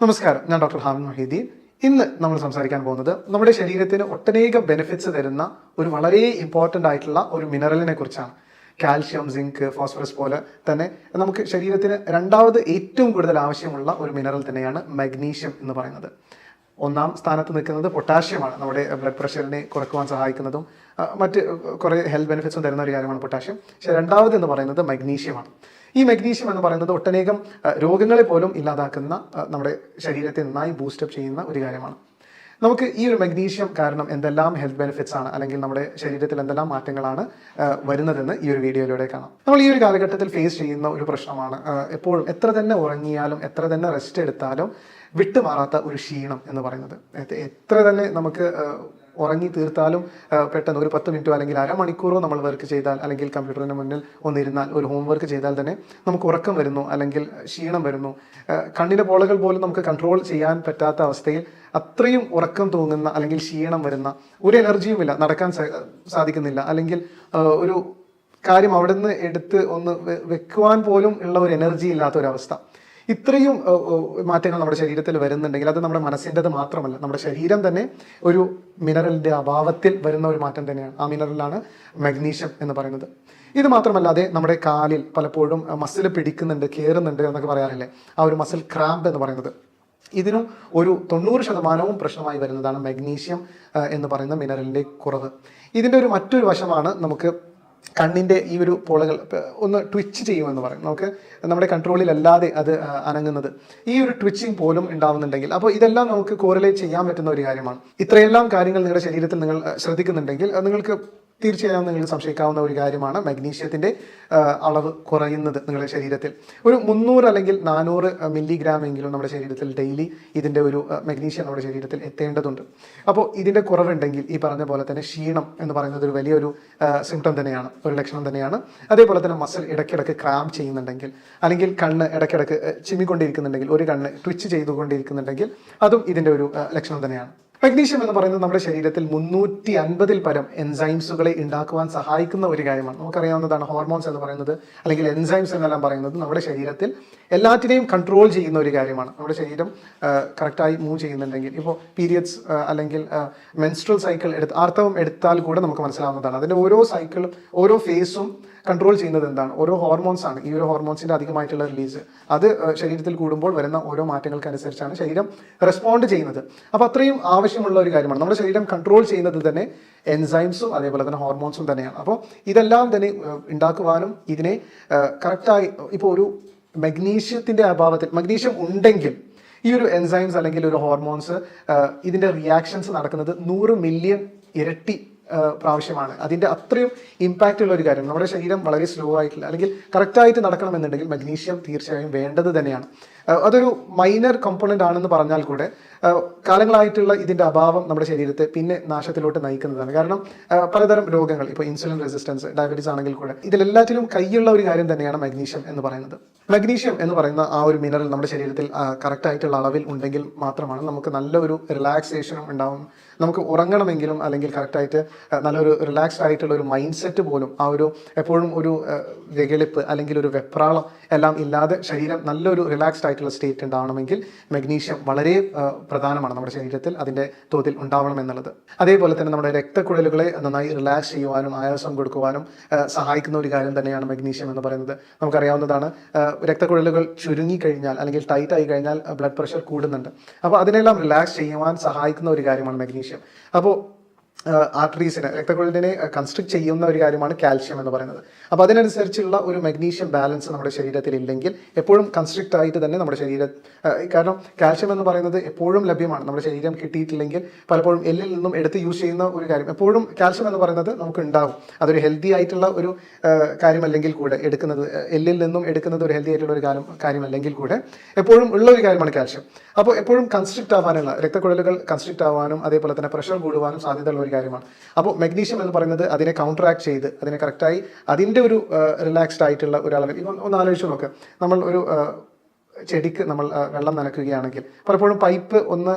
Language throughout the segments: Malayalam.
നമസ്കാരം. ഞാൻ ഡോക്ടർ ഹാമിൻ മൊഹീദ്ദീൻ. ഇന്ന് നമ്മൾ സംസാരിക്കാൻ പോകുന്നത് നമ്മുടെ ശരീരത്തിന് ഒട്ടനേകം ബെനിഫിറ്റ്സ് തരുന്ന ഒരു വളരെ ഇമ്പോർട്ടന്റ് ആയിട്ടുള്ള ഒരു മിനറലിനെ കുറിച്ചാണ്. കാൽഷ്യം സിങ്ക് ഫോസ്ഫറസ് പോലെ തന്നെ നമുക്ക് ശരീരത്തിന് രണ്ടാമത് ഏറ്റവും കൂടുതൽ ആവശ്യമുള്ള ഒരു മിനറൽ തന്നെയാണ് മഗ്നീഷ്യം എന്ന് പറയുന്നത്. ഒന്നാം സ്ഥാനത്ത് നിൽക്കുന്നത് പൊട്ടാഷ്യമാണ് നമ്മുടെ ബ്ലഡ് പ്രഷറിനെ കുറക്കുവാൻ സഹായിക്കുന്നതും മറ്റ് കുറേ ഹെൽത്ത് ബെനിഫിറ്റ്സും തരുന്ന ഒരു കാര്യമാണ് പൊട്ടാഷ്യം പക്ഷേ രണ്ടാമത് എന്ന് പറയുന്നത് മഗ്നീഷ്യമാണ് ഈ മഗ്നീഷ്യം എന്ന് പറയുന്നത് ഒട്ടനേകം രോഗങ്ങളെ പോലും ഇല്ലാതാക്കുന്ന നമ്മുടെ ശരീരത്തെ നന്നായി ബൂസ്റ്റപ്പ് ചെയ്യുന്ന ഒരു കാര്യമാണ്. നമുക്ക് ഈ ഒരു മഗ്നീഷ്യം കാരണം എന്തെല്ലാം ഹെൽത്ത് ബെനിഫിറ്റ്സ് ആണ് അല്ലെങ്കിൽ നമ്മുടെ ശരീരത്തിൽ എന്തെല്ലാം മാറ്റങ്ങളാണ് വരുന്നതെന്ന് ഈ ഒരു വീഡിയോയിലൂടെ കാണാം. നമ്മൾ ഈ ഒരു കാലഘട്ടത്തിൽ ഫേസ് ചെയ്യുന്ന ഒരു പ്രശ്നമാണ് എപ്പോഴും എത്ര തന്നെ ഉറങ്ങിയാലും എത്ര തന്നെ റെസ്റ്റ് എടുത്താലും വിട്ടുമാറാത്ത ഒരു ക്ഷീണം എന്ന് പറയുന്നത്. എത്ര തന്നെ നമുക്ക് ഉറങ്ങി തീർത്താലും പെട്ടെന്ന് ഒരു പത്ത് മിനിറ്റോ അല്ലെങ്കിൽ അരമണിക്കൂറോ നമ്മൾ വർക്ക് ചെയ്താൽ അല്ലെങ്കിൽ കമ്പ്യൂട്ടറിന് മുന്നിൽ ഒന്നിരുന്നാൽ ഒരു ഹോം വർക്ക് ചെയ്താൽ തന്നെ നമുക്ക് ഉറക്കം വരുന്നു അല്ലെങ്കിൽ ക്ഷീണം വരുന്നു. കണ്ണിന്റെ പോളകൾ പോലും നമുക്ക് കൺട്രോൾ ചെയ്യാൻ പറ്റാത്ത അവസ്ഥയിൽ അത്രയും ഉറക്കം തോന്നുന്ന അല്ലെങ്കിൽ ക്ഷീണം വരുന്ന ഒരു എനർജിയും ഇല്ല നടക്കാൻ സാധിക്കുന്നില്ല. അല്ലെങ്കിൽ ഒരു കാര്യം അവിടെ നിന്ന് എടുത്ത് ഒന്ന് വെക്കുവാൻ പോലും ഉള്ള ഒരു എനർജി ഇല്ലാത്ത ഒരു അവസ്ഥ. ഇത്രയും മാറ്റങ്ങൾ നമ്മുടെ ശരീരത്തിൽ വരുന്നുണ്ടെങ്കിൽ അത് നമ്മുടെ മനസ്സിന്റെത് മാത്രമല്ല. നമ്മുടെ ശരീരം തന്നെ ഒരു മിനറലിന്റെ അഭാവത്തിൽ വരുന്ന ഒരു മാറ്റം തന്നെയാണ്. ആ മിനറലാണ് മഗ്നീഷ്യം എന്ന് പറയുന്നത്. ഇത് മാത്രമല്ലാതെ നമ്മുടെ കാലിൽ പലപ്പോഴും മസിൽ പിടിക്കുന്നുണ്ട് കയറുന്നുണ്ട് എന്നൊക്കെ പറയാറില്ലേ? ആ ഒരു മസിൽ ക്രാമ്പ് എന്ന് പറയുന്നത്. ഇതിനും ഒരു തൊണ്ണൂറ് ശതമാനവും പ്രശ്നമായി വരുന്നതാണ് മഗ്നീഷ്യം എന്ന് പറയുന്ന മിനറലിന്റെ കുറവ്. ഇതിന്റെ ഒരു മറ്റൊരു വശമാണ് നമുക്ക് കണ്ണിന്റെ ഈ ഒരു പോളകൾ ഒന്ന് ട്വിച്ച് ചെയ്യുമെന്ന് പറയും. നമുക്ക് നമ്മുടെ കൺട്രോളിലല്ലാതെ അത് അനങ്ങുന്നത്. ഈ ഒരു ട്വിച്ചിങ് പോലും ഉണ്ടാവുന്നുണ്ടെങ്കിൽ അപ്പോൾ ഇതെല്ലാം നമുക്ക് കോറിലേറ്റ് ചെയ്യാൻ പറ്റുന്ന ഒരു കാര്യമാണ്. ഇത്രയെല്ലാം കാര്യങ്ങൾ നിങ്ങളുടെ ശരീരത്തിൽ നിങ്ങൾ ശ്രദ്ധിക്കുന്നുണ്ടെങ്കിൽ നിങ്ങൾക്ക് തീർച്ചയായും നിങ്ങൾ സംശയിക്കാവുന്ന ഒരു കാര്യമാണ്. മഗ്നീഷ്യത്തിന്റെ അളവ് കുറയുന്നത് നിങ്ങളുടെ ശരീരത്തിൽ. ഒരു മുന്നൂറ് അല്ലെങ്കിൽ നാനൂറ് മില്ലിഗ്രാം എങ്കിലും നമ്മുടെ ശരീരത്തിൽ ഡെയിലി ഇതിന്റെ ഒരു മഗ്നീഷ്യം നമ്മുടെ ശരീരത്തിൽ എത്തേണ്ടതുണ്ട്. അപ്പോൾ ഇതിന്റെ കുറവുണ്ടെങ്കിൽ ഈ പറഞ്ഞ പോലെ തന്നെ ക്ഷീണം എന്ന് പറയുന്നത് ഒരു വലിയൊരു സിംറ്റം തന്നെയാണ് ഒരു ലക്ഷണം തന്നെയാണ്. അതേപോലെ തന്നെ മസിൽ ഇടയ്ക്കിടയ്ക്ക് ക്രാം ചെയ്യുന്നുണ്ടെങ്കിൽ അല്ലെങ്കിൽ കണ്ണ് ഇടയ്ക്കിടയ്ക്ക് ചിമ്മിക്കൊണ്ടിരിക്കുന്നുണ്ടെങ്കിൽ ഒരു കണ്ണ് ട്വിച്ച് ചെയ്തുകൊണ്ടിരിക്കുന്നുണ്ടെങ്കിൽ അതും ഇതിന്റെ ഒരു ലക്ഷണം തന്നെയാണ്. മഗ്നീഷ്യം എന്ന് പറയുന്നത് നമ്മുടെ ശരീരത്തിൽ മുന്നൂറ്റി അൻപതിൽ പരം എൻസൈംസുകളെ ഉണ്ടാക്കുവാൻ സഹായിക്കുന്ന ഒരു കാര്യമാണ്. നമുക്കറിയാവുന്നതാണ് ഹോർമോൺസ് എന്ന് പറയുന്നത് അല്ലെങ്കിൽ എൻസൈംസ് എന്നെല്ലാം പറയുന്നത് നമ്മുടെ ശരീരത്തിൽ എല്ലാറ്റിനെയും കൺട്രോൾ ചെയ്യുന്ന ഒരു കാര്യമാണ്. നമ്മുടെ ശരീരം കറക്റ്റായി മൂവ് ചെയ്യുന്നുണ്ടെങ്കിൽ. ഇപ്പോൾ പീരിയഡ്സ് അല്ലെങ്കിൽ മെൻസ്ട്രൽ സൈക്കിൾ എടുത്ത് ആർത്തവം എടുത്താൽ കൂടെ നമുക്ക് മനസ്സിലാവുന്നതാണ്. അതിന്റെ ഓരോ സൈക്കിളും ഓരോ ഫേസും കൺട്രോൾ ചെയ്യുന്നത് എന്താണ്? ഓരോ ഹോർമോൺസ് ആണ്. ഈ ഒരു ഹോർമോൺസിന്റെ അധികമായിട്ടുള്ള റിലീസ് അത് ശരീരത്തിൽ കൂടുമ്പോൾ വരുന്ന ഓരോ മാറ്റങ്ങൾക്കനുസരിച്ചാണ് ശരീരം റെസ്പോണ്ട് ചെയ്യുന്നത്. അപ്പോൾ അത്രയും ആവശ്യമുള്ള ഒരു കാര്യമാണ്. നമ്മുടെ ശരീരം കൺട്രോൾ ചെയ്യുന്നത് തന്നെ എൻസൈംസും അതേപോലെ തന്നെ ഹോർമോൺസും തന്നെയാണ്. അപ്പോൾ ഇതെല്ലാം തന്നെ ഉണ്ടാക്കുവാനും ഇതിനെ കറക്റ്റായി ഇപ്പോൾ ഒരു മഗ്നീഷ്യത്തിന്റെ അഭാവത്തിൽ മഗ്നീഷ്യം ഉണ്ടെങ്കിൽ ഈ ഒരു എൻസൈംസ് അല്ലെങ്കിൽ ഒരു ഹോർമോൺസ് ഇതിന്റെ റിയാക്ഷൻസ് നടക്കുന്നത് നൂറ് മില്യൺ ഇരട്ടി പ്രാവശ്യമാണ്. അതിന്റെ അത്രയും ഇമ്പാക്റ്റ് ഉള്ള ഒരു കാര്യം. നമ്മുടെ ശരീരം വളരെ സ്ലോ ആയിട്ടില്ല. അല്ലെങ്കിൽ കറക്റ്റ് ആയിട്ട് നടക്കണമെന്നുണ്ടെങ്കിൽ മഗ്നീഷ്യം തീർച്ചയായും വേണ്ടത് തന്നെയാണ്. അതൊരു മൈനർ കമ്പോണന്റ് ആണെന്ന് പറഞ്ഞാൽ കൂടെ കാലങ്ങളായിട്ടുള്ള ഇതിന്റെ അഭാവം നമ്മുടെ ശരീരത്തെ പിന്നെ നാശത്തിലോട്ട് നയിക്കുന്നതാണ്. കാരണം പലതരം രോഗങ്ങൾ ഇപ്പോൾ ഇൻസുലിൻ റെസിസ്റ്റൻസ് ഡയബറ്റീസ് ആണെങ്കിൽ കൂടെ ഇതിലെല്ലാറ്റിലും കൈയുള്ള ഒരു കാര്യം തന്നെയാണ് മഗ്നീഷ്യം എന്ന് പറയുന്നത്. മഗ്നീഷ്യം എന്ന് പറയുന്ന ആ ഒരു മിനറൽ നമ്മുടെ ശരീരത്തിൽ കറക്റ്റ് ആയിട്ടുള്ള അളവിൽ ഉണ്ടെങ്കിൽ മാത്രമാണ് നമുക്ക് നല്ലൊരു റിലാക്സേഷനും ഉണ്ടാവും. നമുക്ക് ഉറങ്ങണമെങ്കിലും അല്ലെങ്കിൽ കറക്റ്റായിട്ട് നല്ലൊരു റിലാക്സ്ഡ് ആയിട്ടുള്ള ഒരു മൈൻഡ് സെറ്റ് പോലും ആ ഒരു എപ്പോഴും ഒരു വികളിപ്പ് അല്ലെങ്കിൽ ഒരു വെപ്രാളം എല്ലാം ഇല്ലാതെ ശരീരം നല്ലൊരു റിലാക്സ്ഡ് ആയിട്ടുള്ള സ്റ്റേറ്റ് ഉണ്ടാവണമെങ്കിൽ മഗ്നീഷ്യം വളരെ പ്രധാനമാണ് നമ്മുടെ ശരീരത്തിൽ അതിന്റെ തോതിൽ ഉണ്ടാവണം എന്നുള്ളത്. അതേപോലെ തന്നെ നമ്മുടെ രക്തക്കുഴലുകളെ നന്നായി റിലാക്സ് ചെയ്യുവാനും ആയാസം കൊടുക്കുവാനും സഹായിക്കുന്ന ഒരു കാര്യം തന്നെയാണ് മഗ്നീഷ്യം എന്ന് പറയുന്നത്. നമുക്കറിയാവുന്നതാണ് രക്തക്കുഴലുകൾ ചുരുങ്ങി കഴിഞ്ഞാൽ അല്ലെങ്കിൽ ടൈറ്റ് ആയി കഴിഞ്ഞാൽ ബ്ലഡ് പ്രഷർ കൂടുന്നുണ്ട്. അപ്പോൾ അതിനെല്ലാം റിലാക്സ് ചെയ്യുവാൻ സഹായിക്കുന്ന ഒരു കാര്യമാണ് മഗ്നീഷ്യം അപ്പോൾ ആർട്ടറീസിനെ രക്തക്കുഴലിനെ കൺസ്ട്രക്ട് ചെയ്യുന്ന ഒരു കാര്യമാണ് കാൽഷ്യം എന്ന് പറയുന്നത്. അപ്പോൾ അതിനനുസരിച്ചുള്ള ഒരു മഗ്നീഷ്യം ബാലൻസ് നമ്മുടെ ശരീരത്തിൽ ഇല്ലെങ്കിൽ എപ്പോഴും കൺസ്ട്രിക്റ്റ് ആയിട്ട് തന്നെ നമ്മുടെ ശരീരം കാരണം കാൽഷ്യം എന്ന് പറയുന്നത് എപ്പോഴും ലഭ്യമാണ്. നമ്മുടെ ശരീരം കിട്ടിയിട്ടില്ലെങ്കിൽ പലപ്പോഴും എല്ലിൽ നിന്നും എടുത്ത് യൂസ് ചെയ്യുന്ന ഒരു കാര്യം. എപ്പോഴും കാൽഷ്യം എന്ന് പറയുന്നത് നമുക്ക് ഉണ്ടാകും അതൊരു ഹെൽത്തി ആയിട്ടുള്ള ഒരു കാര്യമല്ലെങ്കിൽ കൂടെ എടുക്കുന്നത് എല്ലിൽ നിന്നും എടുക്കുന്നത് ഒരു ഹെൽത്തി ആയിട്ടുള്ള ഒരു കാര്യം കാര്യമല്ലെങ്കിൽ കൂടെ എപ്പോഴും ഉള്ള ഒരു കാര്യമാണ് കാൽഷ്യം. അപ്പോൾ എപ്പോഴും കൺസ്ട്രക്ട് ആവാനുള്ള രക്തക്കുഴലുകൾ കൺസ്ട്രക്ട് ആവാനും അതേപോലെ തന്നെ പ്രഷർ കൂടുവാനും സാധ്യതയുള്ള ഒരു കാര്യമാണ്. അപ്പോൾ മഗ്നീഷ്യം എന്ന് പറയുന്നത് അതിനെ കൗണ്ടറാക്ട് ചെയ്ത് അതിനെ കറക്റ്റായി അതിന്റെ ഒരു റിലാക്സ്ഡ് ആയിട്ടുള്ള ഒരു അളവിൽ ഇപ്പം ഒന്ന് ആലോചിച്ച് നോക്ക്. നമ്മൾ ഒരു ചെടിക്ക് നമ്മൾ വെള്ളം നനക്കുകയാണെങ്കിൽ പലപ്പോഴും പൈപ്പ് ഒന്ന്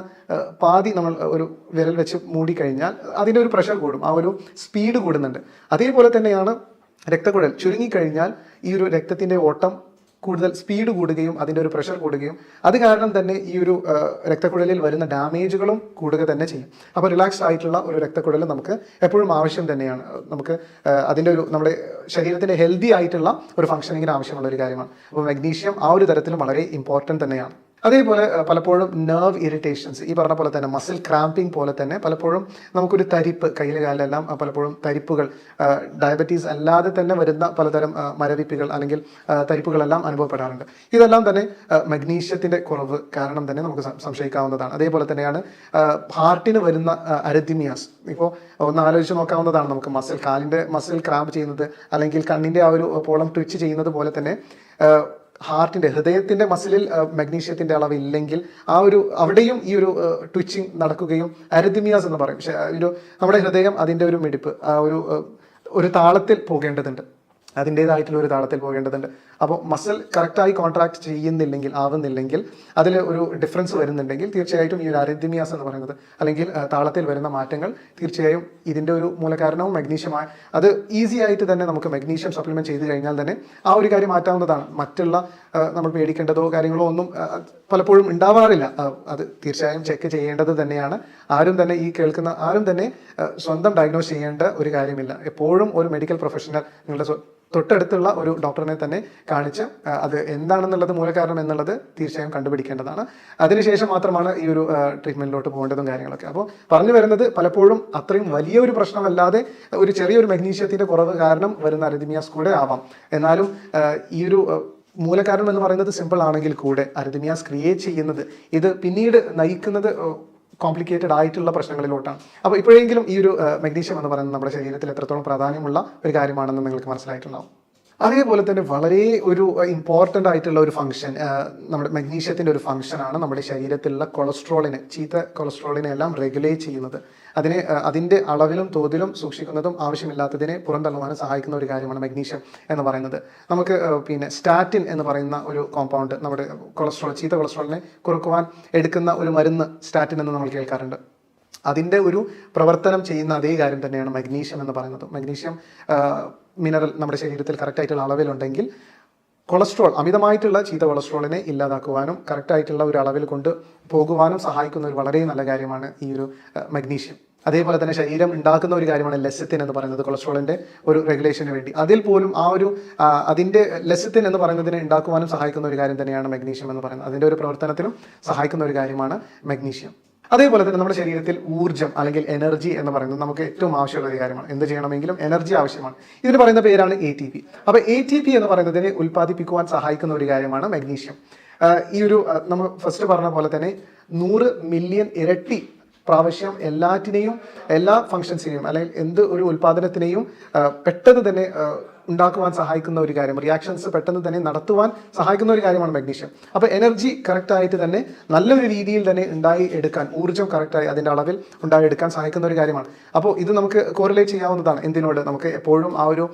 പാതി നമ്മൾ ഒരു വിരൽ വെച്ച് മൂടിക്കഴിഞ്ഞാൽ അതിന്റെ ഒരു പ്രഷർ കൂടും ആ ഒരു സ്പീഡ് കൂടുന്നുണ്ട്. അതേപോലെ തന്നെയാണ് രക്തക്കുഴൽ ചുരുങ്ങിക്കഴിഞ്ഞാൽ ഈ ഒരു രക്തത്തിന്റെ ഓട്ടം കൂടുതൽ സ്പീഡ് കൂടുകയും അതിന്റെ ഒരു പ്രഷർ കൂടുകയും. അത് കാരണം തന്നെ ഈ ഒരു രക്തക്കുഴലിൽ വരുന്ന ഡാമേജുകളും കൂടുക തന്നെ ചെയ്യും. അപ്പോൾ റിലാക്സ് ആയിട്ടുള്ള ഒരു രക്തക്കുഴൽ നമുക്ക് എപ്പോഴും ആവശ്യം തന്നെയാണ്. നമുക്ക് അതിന്റെ ഒരു നമ്മുടെ ശരീരത്തിന്റെ ഹെൽത്തി ആയിട്ടുള്ള ഒരു ഫംഗ്ഷനിങ്ങിന് ആവശ്യമുള്ള ഒരു കാര്യമാണ്. അപ്പോൾ മഗ്നീഷ്യം ആ ഒരു തരത്തിലും വളരെ ഇമ്പോർട്ടന്റ് തന്നെയാണ്. അതേപോലെ പലപ്പോഴും നെർവ് ഇറിറ്റേഷൻസ് ഈ പറഞ്ഞ പോലെ തന്നെ മസിൽ ക്രാമ്പിംഗ് പോലെ തന്നെ പലപ്പോഴും നമുക്കൊരു തരിപ്പ് കയ്യിൽ കാലിലെല്ലാം പലപ്പോഴും തരിപ്പുകൾ ഡയബറ്റീസ് അല്ലാതെ തന്നെ വരുന്ന പലതരം മരവിപ്പികൾ അല്ലെങ്കിൽ തരിപ്പുകളെല്ലാം അനുഭവപ്പെടാറുണ്ട്. ഇതെല്ലാം തന്നെ മഗ്നീഷ്യത്തിന്റെ കുറവ് കാരണം തന്നെ നമുക്ക് സംശയിക്കാവുന്നതാണ്. അതേപോലെ തന്നെയാണ് ഹാർട്ടിന് വരുന്ന അരതിമിയാസ് ഇപ്പോൾ ഒന്ന് ആലോചിച്ച് നോക്കാവുന്നതാണ് നമുക്ക് മസിൽ കാലിന്റെ മസിൽ ക്രാമ്പ് ചെയ്യുന്നത് അല്ലെങ്കിൽ കണ്ണിന്റെ ആ ഒരു പോളം ട്വിച്ച് ചെയ്യുന്നത് പോലെ തന്നെ അഹ് ഹാർട്ടിന്റെ ഹൃദയത്തിന്റെ മസിലിൽ മഗ്നീഷ്യത്തിന്റെ അളവ് ഇല്ലെങ്കിൽ ആ ഒരു അവിടെയും ഈ ഒരു ട്വിച്ചിങ് നടക്കുകയും അരിതിമിയാസ് എന്ന് പറയും. പക്ഷേ ഒരു നമ്മുടെ ഹൃദയം അതിന്റെ ഒരു മിടിപ്പ് ആ ഒരു ഒരു താളത്തിൽ പോകേണ്ടതുണ്ട്. അതിന്റെതായിട്ടുള്ള ഒരു താളത്തിൽ പോകേണ്ടതുണ്ട്. അപ്പോൾ മസിൽ കറക്റ്റായി കോൺട്രാക്ട് ചെയ്യുന്നില്ലെങ്കിൽ ആവുന്നില്ലെങ്കിൽ അതിൽ ഒരു ഡിഫറൻസ് വരുന്നുണ്ടെങ്കിൽ തീർച്ചയായിട്ടും ഈ ഒരു അരിതിമിയാസ് എന്ന് പറയുന്നത് അല്ലെങ്കിൽ താളത്തിൽ വരുന്ന മാറ്റങ്ങൾ തീർച്ചയായും ഇതിന്റെ ഒരു മൂലകാരണവും മഗ്നീഷ്യമായ അത് ഈസി ആയിട്ട് തന്നെ നമുക്ക് മഗ്നീഷ്യം സപ്ലിമെന്റ് ചെയ്ത് കഴിഞ്ഞാൽ തന്നെ ആ ഒരു കാര്യം മാറ്റാവുന്നതാണ്. മറ്റുള്ള നമ്മൾ പേടിക്കേണ്ടതോ കാര്യങ്ങളോ ഒന്നും പലപ്പോഴും ഉണ്ടാവാറില്ല. അത് തീർച്ചയായും ചെക്ക് ചെയ്യേണ്ടത് തന്നെയാണ്. ആരും തന്നെ ഈ കേൾക്കുന്ന ആരും തന്നെ സ്വന്തം ഡയഗ്നോസ് ചെയ്യേണ്ട ഒരു കാര്യമില്ല. എപ്പോഴും ഒരു മെഡിക്കൽ പ്രൊഫഷണൽ നിങ്ങളുടെ തൊട്ടടുത്തുള്ള ഒരു ഡോക്ടറിനെ തന്നെ കാണിച്ച് അത് എന്താണെന്നുള്ളത് മൂലകാരണം എന്നുള്ളത് തീർച്ചയായും കണ്ടുപിടിക്കേണ്ടതാണ്. അതിനുശേഷം മാത്രമാണ് ഈ ഒരു ട്രീറ്റ്മെന്റിലോട്ട് പോകേണ്ടതും കാര്യങ്ങളൊക്കെ. അപ്പോൾ പറഞ്ഞു വരുന്നത് പലപ്പോഴും അത്രയും വലിയ ഒരു പ്രശ്നമല്ലാതെ ഒരു ചെറിയൊരു മെഗ്നീഷ്യത്തിന്റെ കുറവ് കാരണം വരുന്ന അരിതിമിയാസ് കൂടെ ആവാം. എന്നാലും ഈ ഒരു മൂലകാരണം എന്ന് പറയുന്നത് സിമ്പിൾ ആണെങ്കിൽ കൂടെ അരിതിമിയാസ് ക്രിയേറ്റ് ചെയ്യുന്നത് ഇത് പിന്നീട് നയിക്കുന്നത് കോംപ്ലിക്കേറ്റഡ് ആയിട്ടുള്ള പ്രശ്നങ്ങളിലോട്ടാണ്. അപ്പോൾ ഇപ്പോഴെങ്കിലും ഈ ഒരു മഗ്നീഷ്യം എന്ന് പറയുന്നത് നമ്മുടെ ശരീരത്തിൽ എത്രത്തോളം പ്രാധാന്യമുള്ള ഒരു കാര്യമാണെന്ന് നിങ്ങൾക്ക് മനസ്സിലായിട്ടുണ്ടാവും. അതേപോലെ തന്നെ വളരെ ഒരു ഇമ്പോർട്ടന്റ് ആയിട്ടുള്ള ഒരു ഫംഗ്ഷൻ നമ്മുടെ മഗ്നീഷ്യത്തിന്റെ ഒരു ഫംഗ്ഷനാണ് നമ്മുടെ ശരീരത്തിലുള്ള കൊളസ്ട്രോളിനെ ചീത്ത കൊളസ്ട്രോളിനെ എല്ലാം റെഗുലേറ്റ് ചെയ്യുന്നത്. അതിനെ അതിന്റെ അളവിലും തോതിലും സൂക്ഷിക്കുന്നതും ആവശ്യമില്ലാത്തതിനെ പുറന്തള്ളുവാനും സഹായിക്കുന്ന ഒരു കാര്യമാണ് മഗ്നീഷ്യം എന്ന് പറയുന്നത്. നമുക്ക് പിന്നെ സ്റ്റാറ്റിൻ എന്ന് പറയുന്ന ഒരു കോമ്പൗണ്ട് നമ്മുടെ കൊളസ്ട്രോൾ ചീത്ത കൊളസ്ട്രോളിനെ കുറക്കുവാൻ എടുക്കുന്ന ഒരു മരുന്ന് സ്റ്റാറ്റിൻ എന്ന് നമ്മൾ കേൾക്കാറുണ്ട്. അതിന്റെ ഒരു പ്രവർത്തനം ചെയ്യുന്ന അതേ കാര്യം തന്നെയാണ് മഗ്നീഷ്യം എന്ന് പറയുന്നത്. മഗ്നീഷ്യം മിനറൽ നമ്മുടെ ശരീരത്തിൽ കറക്റ്റ് ആയിട്ടുള്ള അളവിലുണ്ടെങ്കിൽ കൊളസ്ട്രോൾ അമിതമായിട്ടുള്ള ചീത്ത കൊളസ്ട്രോളിനെ ഇല്ലാതാക്കുവാനും കറക്റ്റായിട്ടുള്ള ഒരു അളവിൽ കൊണ്ട് പോകുവാനും സഹായിക്കുന്ന ഒരു വളരെ നല്ല കാര്യമാണ് ഈ ഒരു മഗ്നീഷ്യം അതേപോലെ തന്നെ ശരീരം ഉണ്ടാക്കുന്ന ഒരു കാര്യമാണ് ലെസത്തിൻ എന്ന് പറയുന്നത് കൊളസ്ട്രോളിന്റെ ഒരു റെഗുലേഷന് വേണ്ടി. അതിൽ പോലും ആ ഒരു അതിന്റെ ലെസത്തിൻ എന്ന് പറയുന്നതിനെ ഉണ്ടാക്കുവാനും സഹായിക്കുന്ന ഒരു കാര്യം തന്നെയാണ് മഗ്നീഷ്യം എന്ന് പറയുന്നത്. അതിന്റെ ഒരു പ്രവർത്തനത്തിനും സഹായിക്കുന്ന ഒരു കാര്യമാണ് മഗ്നീഷ്യം അതേപോലെ തന്നെ നമ്മുടെ ശരീരത്തിൽ ഊർജം അല്ലെങ്കിൽ എനർജി എന്ന് പറയുന്നത് നമുക്ക് ഏറ്റവും ആവശ്യമുള്ള കാര്യമാണ്. എന്ത് ചെയ്യണമെങ്കിലും എനർജി ആവശ്യമാണ്. ഇതിന് പറയുന്ന പേരാണ് എ ടി പി അപ്പൊ എ ടി പി എന്ന് പറയുന്നതിനെ ഉൽപ്പാദിപ്പിക്കുവാൻ സഹായിക്കുന്ന ഒരു കാര്യമാണ് മഗ്നീഷ്യം ഈ ഒരു നമ്മൾ ഫസ്റ്റ് പറഞ്ഞ പോലെ തന്നെ നൂറ് മില്യൺ ഇരട്ടി പ്രാവശ്യം എല്ലാറ്റിനെയും എല്ലാ ഫങ്ഷൻസിനെയും അല്ലെങ്കിൽ എന്ത് ഒരു ഉൽപാദനത്തിനെയും പെട്ടെന്ന് തന്നെ ഉണ്ടാക്കുവാൻ സഹായിക്കുന്ന ഒരു കാര്യം. റിയാക്ഷൻസ് പെട്ടെന്ന് തന്നെ നടത്തുവാൻ സഹായിക്കുന്ന ഒരു കാര്യമാണ് മഗ്നീഷ്യം അപ്പോൾ എനർജി കറക്റ്റ് ആയിട്ട് തന്നെ നല്ലൊരു രീതിയിൽ തന്നെ ഉണ്ടായി എടുക്കാൻ ഊർജം കറക്റ്റായി അതിന്റെ അളവിൽ ഉണ്ടായി എടുക്കാൻ സഹായിക്കുന്ന ഒരു കാര്യമാണ്. അപ്പോൾ ഇത് നമുക്ക് കോറിലേറ്റ് ചെയ്യാവുന്നതാണ്. എന്തിനോട്? നമുക്ക് എപ്പോഴും ആ ഒരു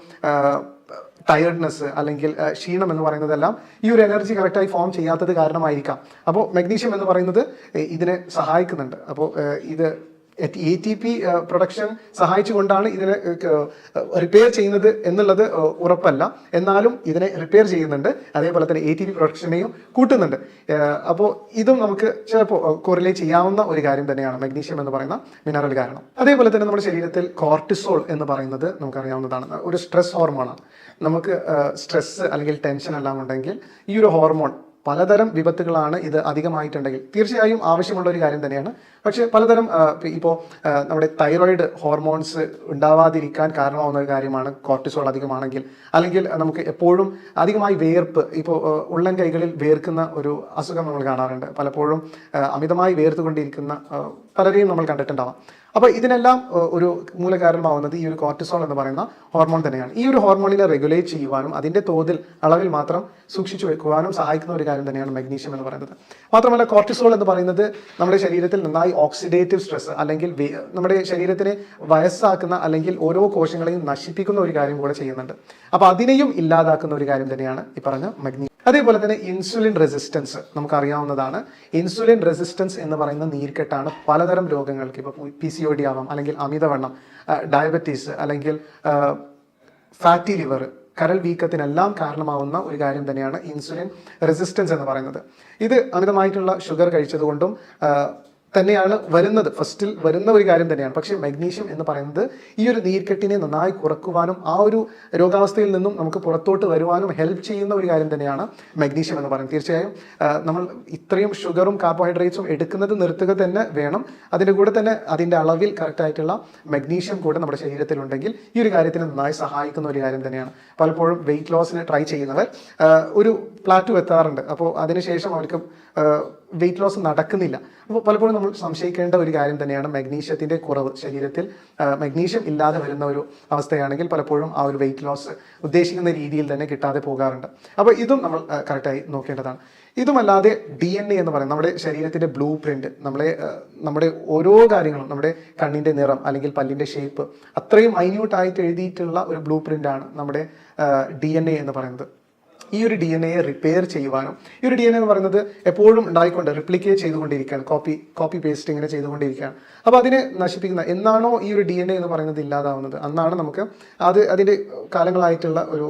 ടയർഡ്നെസ് അല്ലെങ്കിൽ ക്ഷീണം എന്ന് പറയുന്നതെല്ലാം ഈ ഒരു എനർജി കറക്റ്റായി ഫോം ചെയ്യാത്തത് കാരണമായിരിക്കാം. അപ്പോൾ മഗ്നീഷ്യം എന്ന് പറയുന്നത് ഇതിനെ സഹായിക്കുന്നുണ്ട്. അപ്പോൾ ഇത് എ ടി പി പ്രൊഡക്ഷൻ സഹായിച്ചുകൊണ്ടാണ് ഇതിനെ റിപ്പയർ ചെയ്യുന്നത് എന്നുള്ളത് ഉറപ്പല്ല. എന്നാലും ഇതിനെ റിപ്പയർ ചെയ്യുന്നുണ്ട്. അതേപോലെ തന്നെ എ ടി പി പ്രൊഡക്ഷനെയും കൂട്ടുന്നുണ്ട്. അപ്പോൾ ഇതും നമുക്ക് ചിലപ്പോൾ കോറിലേറ്റ് ചെയ്യാവുന്ന ഒരു കാര്യം തന്നെയാണ്. മഗ്നീഷ്യം എന്ന് പറയുന്ന മിനറൽ കാരണം. അതേപോലെ തന്നെ നമ്മുടെ ശരീരത്തിൽ കോർട്ടിസോൾ എന്ന് പറയുന്നത് നമുക്കറിയാവുന്നതാണ്. ഒരു സ്ട്രെസ് ഹോർമോണാണ് നമുക്ക് സ്ട്രെസ് അല്ലെങ്കിൽ ടെൻഷൻ എല്ലാം ഉണ്ടെങ്കിൽ ഈ ഒരു ഹോർമോൺ പലതരം വിപത്തുകളാണ് ഇത് അധികമായിട്ടുണ്ടെങ്കിൽ തീർച്ചയായും ആവശ്യമുള്ള ഒരു കാര്യം തന്നെയാണ്. പക്ഷേ പലതരം ഇപ്പോൾ നമ്മുടെ തൈറോയിഡ് ഹോർമോൺസ് ഉണ്ടാവാതിരിക്കാൻ കാരണമാവുന്ന ഒരു കാര്യമാണ് കോർട്ടിസോൾ അധികമാണെങ്കിൽ. അല്ലെങ്കിൽ നമുക്ക് എപ്പോഴും അധികമായി വേർപ്പ് ഇപ്പോൾ ഉള്ളൻ കൈകളിൽ വേർക്കുന്ന ഒരു അസുഖം നമ്മൾ കാണാറുണ്ട്. പലപ്പോഴും അമിതമായി വേർത്തുകൊണ്ടിരിക്കുന്ന പലരെയും നമ്മൾ കണ്ടിട്ടുണ്ടാവാം. അപ്പോൾ ഇതിനെല്ലാം ഒരു മൂലകാരണമാവുന്നത് ഈ ഒരു കോർട്ടിസോൾ എന്ന് പറയുന്ന ഹോർമോൺ തന്നെയാണ്. ഈ ഒരു ഹോർമോണിനെ റെഗുലേറ്റ് ചെയ്യുവാനും അതിന്റെ തോതിൽ അളവിൽ മാത്രം സൂക്ഷിച്ചു വെക്കുവാനും സഹായിക്കുന്ന ഒരു കാര്യം തന്നെയാണ് മഗ്നീഷ്യം എന്ന് പറയുന്നത്. മാത്രമല്ല കോർട്ടിസോൾ എന്ന് പറയുന്നത് നമ്മുടെ ശരീരത്തിൽ നന്നായി ഓക്സിഡേറ്റീവ് സ്ട്രെസ് അല്ലെങ്കിൽ നമ്മുടെ ശരീരത്തിനെ വയസ്സാക്കുന്ന അല്ലെങ്കിൽ ഓരോ കോശങ്ങളെയും നശിപ്പിക്കുന്ന ഒരു കാര്യം കൂടെ ചെയ്യുന്നുണ്ട്. അപ്പോൾ അതിനെയും ഇല്ലാതാക്കുന്ന ഒരു കാര്യം തന്നെയാണ് ഈ പറഞ്ഞ മഗ്നീഷ്യം അതേപോലെ തന്നെ ഇൻസുലിൻ റെസിസ്റ്റൻസ് നമുക്കറിയാവുന്നതാണ്. ഇൻസുലിൻ റെസിസ്റ്റൻസ് എന്ന് പറയുന്ന നീർക്കെട്ടാണ് പലതരം രോഗങ്ങൾക്ക് ഇപ്പോൾ പി സി ഒ ഡി ആവാം അല്ലെങ്കിൽ അമിതവണ്ണം ഡയബറ്റീസ് അല്ലെങ്കിൽ ഫാറ്റി ലിവർ കരൾ വീക്കത്തിനെല്ലാം കാരണമാവുന്ന ഒരു കാര്യം തന്നെയാണ് ഇൻസുലിൻ റെസിസ്റ്റൻസ് എന്ന് പറയുന്നത്. ഇത് അമിതമായിട്ടുള്ള ഷുഗർ കഴിച്ചതുകൊണ്ടും തന്നെയാണ് വരുന്നത്. ഫസ്റ്റിൽ വരുന്ന ഒരു കാര്യം തന്നെയാണ്. പക്ഷെ മഗ്നീഷ്യം എന്ന് പറയുന്നത് ഈ ഒരു നീർക്കെട്ടിനെ നന്നായി കുറക്കുവാനും ആ ഒരു രോഗാവസ്ഥയിൽ നിന്നും നമുക്ക് പുറത്തോട്ട് വരുവാനും ഹെൽപ്പ് ചെയ്യുന്ന ഒരു കാര്യം തന്നെയാണ് മഗ്നീഷ്യം എന്ന് പറയുന്നത്. തീർച്ചയായും നമ്മൾ ഇത്രയും ഷുഗറും കാർബോഹൈഡ്രേറ്റ്സും എടുക്കുന്നത് നിർത്തുക തന്നെ വേണം. അതിന്റെ കൂടെ തന്നെ അതിന്റെ അളവിൽ കറക്റ്റായിട്ടുള്ള മഗ്നീഷ്യം കൂടെ നമ്മുടെ ശരീരത്തിലുണ്ടെങ്കിൽ ഈ ഒരു കാര്യത്തിന് നന്നായി സഹായിക്കുന്ന ഒരു കാര്യം തന്നെയാണ്. പലപ്പോഴും വെയിറ്റ് ലോസിന് ട്രൈ ചെയ്യുന്നവർ ഒരു പ്ലാറ്റു എത്താറുണ്ട്. അപ്പോൾ അതിനുശേഷം അവർക്ക് വെയിറ്റ് ലോസ് നടക്കുന്നില്ല. അപ്പോൾ പലപ്പോഴും നമ്മൾ സംശയിക്കേണ്ട ഒരു കാര്യം തന്നെയാണ് മഗ്നീഷ്യത്തിന്റെ കുറവ്. ശരീരത്തിൽ മഗ്നീഷ്യം ഇല്ലാതെ വരുന്ന ഒരു അവസ്ഥയാണെങ്കിൽ പലപ്പോഴും ആ ഒരു വെയിറ്റ് ലോസ് ഉദ്ദേശിക്കുന്ന രീതിയിൽ തന്നെ കിട്ടാതെ പോകാറുണ്ട്. അപ്പോൾ ഇതും നമ്മൾ കറക്റ്റായി നോക്കേണ്ടതാണ്. ഇതുമല്ലാതെ ഡി എൻ എ എന്ന് പറയുന്നത് നമ്മുടെ ശരീരത്തിന്റെ ബ്ലൂ പ്രിന്റ് നമ്മളെ നമ്മുടെ ഓരോ കാര്യങ്ങളും നമ്മുടെ കണ്ണിന്റെ നിറം അല്ലെങ്കിൽ പല്ലിന്റെ ഷേപ്പ് അത്രയും മൈന്യൂട്ടായിട്ട് എഴുതിയിട്ടുള്ള ഒരു ബ്ലൂ പ്രിന്റാണ് നമ്മുടെ ഡി എൻ എ എന്ന് പറയുന്നത്. ഈ ഒരു ഡി എൻ എയെ റിപ്പയർ ചെയ്യുവാനും ഈ ഒരു ഡി എൻ എ എന്ന് പറയുന്നത് എപ്പോഴും ഉണ്ടായിക്കൊണ്ട് റിപ്ലിക്കേറ്റ് ചെയ്തുകൊണ്ടിരിക്കുകയാണ് കോപ്പി കോപ്പി പേസ്റ്റ് ഇങ്ങനെ ചെയ്തുകൊണ്ടിരിക്കുകയാണ്. അപ്പോൾ അതിനെ നശിപ്പിക്കുന്ന എന്നാണോ ഈ ഒരു ഡി എൻ എ എന്ന് പറയുന്നത് ഇല്ലാതാവുന്നത്? അന്നാണ് നമുക്ക് അത് അതിന്റെ കാലങ്ങളായിട്ടുള്ള ഒരു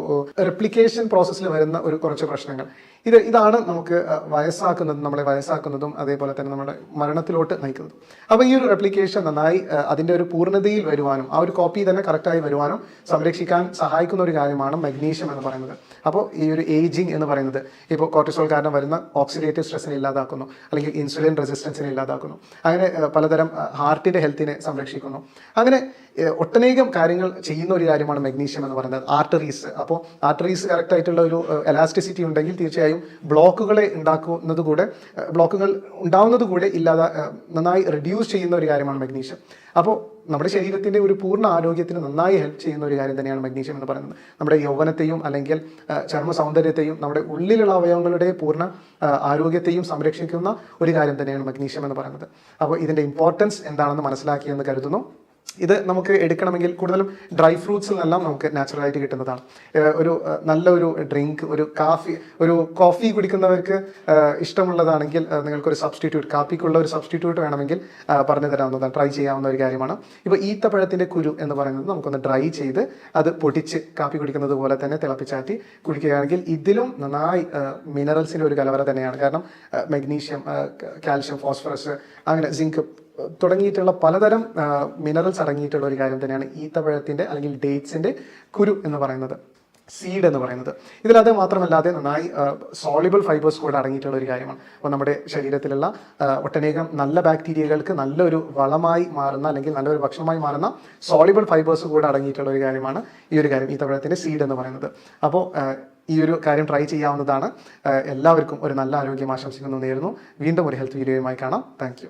റിപ്ലിക്കേഷൻ പ്രോസസ്സിൽ വരുന്ന ഒരു കുറച്ച് പ്രശ്നങ്ങൾ. ഇത് ഇതാണ് നമുക്ക് വയസ്സാക്കുന്നതും നമ്മളെ വയസ്സാക്കുന്നതും അതേപോലെ തന്നെ നമ്മുടെ മരണത്തിലോട്ട് നയിക്കുന്നതും. അപ്പോൾ ഈ ഒരു റെപ്ലിക്കേഷൻ നന്നായി അതിന്റെ ഒരു പൂർണതയിൽ വരുവാനും ആ ഒരു കോപ്പി തന്നെ കറക്റ്റായി വരുവാനും സംരക്ഷിക്കാൻ സഹായിക്കുന്ന ഒരു കാര്യമാണ് മഗ്നീഷ്യം എന്ന് പറയുന്നത്. അപ്പോൾ ഈ ഒരു ഏജിങ് എന്ന് പറയുന്നത് ഇപ്പോൾ കോർട്ടിസോൾ കാരണം വരുന്ന ഓക്സിഡേറ്റീവ് സ്ട്രെസ്സിനെ ഇല്ലാതാക്കുന്നു അല്ലെങ്കിൽ ഇൻസുലിൻ റെസിസ്റ്റൻസിനെ ഇല്ലാതാക്കുന്നു. അങ്ങനെ പലതരം ഹാർട്ടിന്റെ ഹെൽത്തിനെ സംരക്ഷിക്കുന്നു. അങ്ങനെ ഒട്ടനേകം കാര്യങ്ങൾ ചെയ്യുന്ന ഒരു കാര്യമാണ് മഗ്നീഷ്യം എന്ന് പറയുന്നത് ആർട്ടറീസ് അപ്പോൾ ആർട്ടറീസ് കറക്റ്റ് ആയിട്ടുള്ള ഒരു എലാസ്റ്റിസിറ്റി ഉണ്ടെങ്കിൽ തീർച്ചയായും ബ്ലോക്കുകളെ ഉണ്ടാക്കുന്നത് കൂടെ ബ്ലോക്കുകൾ ഉണ്ടാവുന്നത് കൂടെ ഇല്ലാതെ നന്നായി റിഡ്യൂസ് ചെയ്യുന്ന ഒരു കാര്യമാണ് മഗ്നീഷ്യം അപ്പോൾ നമ്മുടെ ശരീരത്തിന്റെ ഒരു പൂർണ ആരോഗ്യത്തിന് നന്നായി ഹെൽപ്പ് ചെയ്യുന്ന ഒരു കാര്യം തന്നെയാണ് മഗ്നീഷ്യം എന്ന് പറയുന്നത്. നമ്മുടെ യൗവനത്തെയും അല്ലെങ്കിൽ ചർമ്മ സൗന്ദര്യത്തെയും നമ്മുടെ ഉള്ളിലുള്ള അവയവങ്ങളുടെ പൂർണ ആരോഗ്യത്തെയും സംരക്ഷിക്കുന്ന ഒരു കാര്യം തന്നെയാണ് മഗ്നീഷ്യം എന്ന് പറയുന്നത്. അപ്പോൾ ഇതിന്റെ ഇമ്പോർട്ടൻസ് എന്താണെന്ന് മനസ്സിലാക്കിയെന്ന് കരുതുന്നു. ഇത് നമുക്ക് എടുക്കണമെങ്കിൽ കൂടുതലും ഡ്രൈ ഫ്രൂട്ട്സിൽ നിന്നെല്ലാം നമുക്ക് നാച്ചുറലായിട്ട് കിട്ടുന്നതാണ്. ഒരു നല്ലൊരു ഡ്രിങ്ക് ഒരു കാഫി ഒരു കോഫി കുടിക്കുന്നവർക്ക് ഇഷ്ടമുള്ളതാണെങ്കിൽ നിങ്ങൾക്ക് നിങ്ങൾക്കൊരു സബ്സ്റ്റിറ്റ്യൂട്ട് കാപ്പിക്കുള്ള ഒരു സബ്സ്റ്റിറ്റ്യൂട്ട് വേണമെങ്കിൽ പറഞ്ഞു തരാവുന്നതാണ് ട്രൈ ചെയ്യാവുന്ന ഒരു കാര്യമാണ്. ഇപ്പോൾ ഈത്തപ്പഴത്തിന്റെ കുരു എന്ന് പറയുന്നത് നമുക്കൊന്ന് ഡ്രൈ ചെയ്ത് അത് പൊടിച്ച് കാപ്പി കുടിക്കുന്നത് പോലെ തന്നെ തിളപ്പിച്ചാറ്റി കുടിക്കുകയാണെങ്കിൽ ഇതിലും നന്നായി മിനറൽസിന്റെ ഒരു കലവറ തന്നെയാണ്. കാരണം മഗ്നീഷ്യം കാൽഷ്യം ഫോസ്ഫറസ് അങ്ങനെ സിങ്ക് തുടങ്ങിയിട്ടുള്ള പലതരം മിനറൽസ് അടങ്ങിയിട്ടുള്ള ഒരു കാര്യം തന്നെയാണ് ഈത്തപ്പഴത്തിന്റെ അല്ലെങ്കിൽ ഡേറ്റ്സിന്റെ കുരു എന്ന് പറയുന്നത്. സീഡ് എന്ന് പറയുന്നത്. ഇതിലത് മാത്രമല്ലാതെ നന്നായി സോളിബിൾ ഫൈബേഴ്സ് കൂടെ അടങ്ങിയിട്ടുള്ള ഒരു കാര്യമാണ്. അപ്പോൾ നമ്മുടെ ശരീരത്തിലുള്ള ഒട്ടനേകം നല്ല ബാക്ടീരിയകൾക്ക് നല്ലൊരു വളമായി മാറുന്ന അല്ലെങ്കിൽ നല്ലൊരു ഭക്ഷണമായി മാറുന്ന സോളിബിൾ ഫൈബേഴ്സ് കൂടെ അടങ്ങിയിട്ടുള്ള ഒരു കാര്യമാണ് ഈ ഒരു കാര്യം ഈ ഈത്തപ്പഴത്തിന്റെ സീഡ് എന്ന് പറയുന്നത്. അപ്പോൾ ഈ ഒരു കാര്യം ട്രൈ ചെയ്യാവുന്നതാണ്. എല്ലാവർക്കും ഒരു നല്ല ആരോഗ്യം ആശംസിക്കുന്നു നേരുന്നു. വീണ്ടും ഒരു ഹെൽത്ത് വീഡിയോയുമായി കാണാം. താങ്ക്